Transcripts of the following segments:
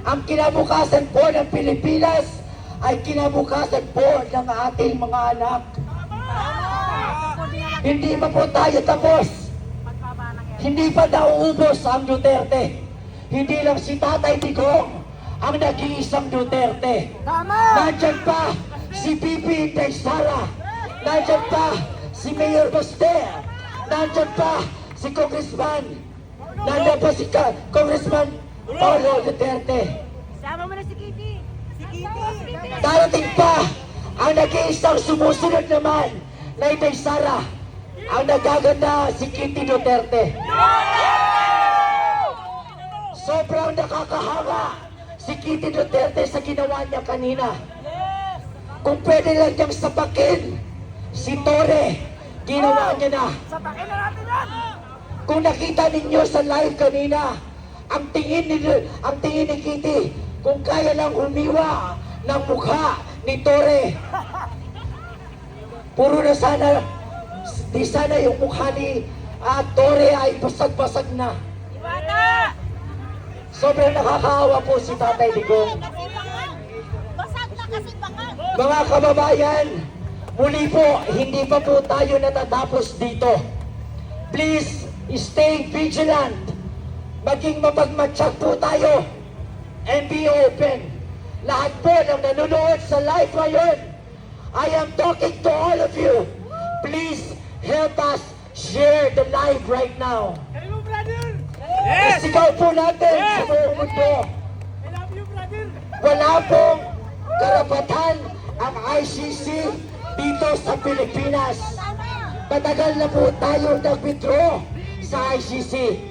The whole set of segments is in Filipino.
Ang kinabukasan po ng Pilipinas ay kinabukasan po ng ating mga anak. Hindi pa po tayo tapos. Hindi pa nauubos ang Duterte. Hindi lang si Tatay Digong ang nag-iisang Duterte. Nandyan pa si Pipi Inday Sara. Nandyan pa si Mayor Baster. Nandyan pa si Congressman. Nandyan pa si Congressman Paulo Duterte. Sama mo na si Kitty. Si Kitty. Darating pa ang nag-iisang sumusunod naman na Inday Sara. Ang nagaganda si Kitty Duterte. Sobrang nakakahanga si Kitty Duterte sa ginawa niya kanina. Kung pwede lang niyang sapakin si Tore, ginawa niya na. Sapakin na natin yan. Kung nakita ninyo sa live kanina, ang tingin ni ang tingin ni Kitty, kung kaya lang humiwa ng mukha ni Tore. Puro na sana, di sana yung mukha ni ah, Tore ay basag-basag na. Iwata. Sobrang nakakaawa po si Tatay bangan. Basag na kasi bangan. Mga kababayan, muli po, hindi pa po tayo natatapos dito. Please, stay vigilant. Maging mapagmatsyag po tayo. And be open. Lahat po ng nanonood sa live ngayon, I am talking to all of you. Please, help us share the live right now. Hello, brother. Isigaw po natin sa buong mundo. I love you, brother. Wala pong karapatan ang ICC dito sa Pilipinas. Matagal na po tayo nag-withdraw sa ICC.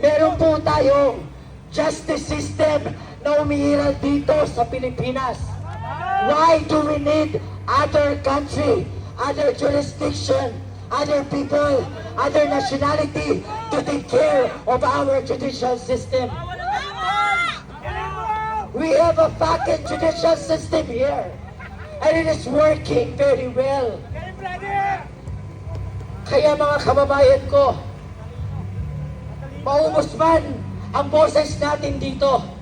Meron po tayong justice system na umiiral dito sa Pilipinas. Why do we need other country, other jurisdiction, other people, other nationality to take care of our judicial system? We have a fucking judicial system here. And it is working very well. Kaya mga kababayan ko, maubos man ang boses natin dito.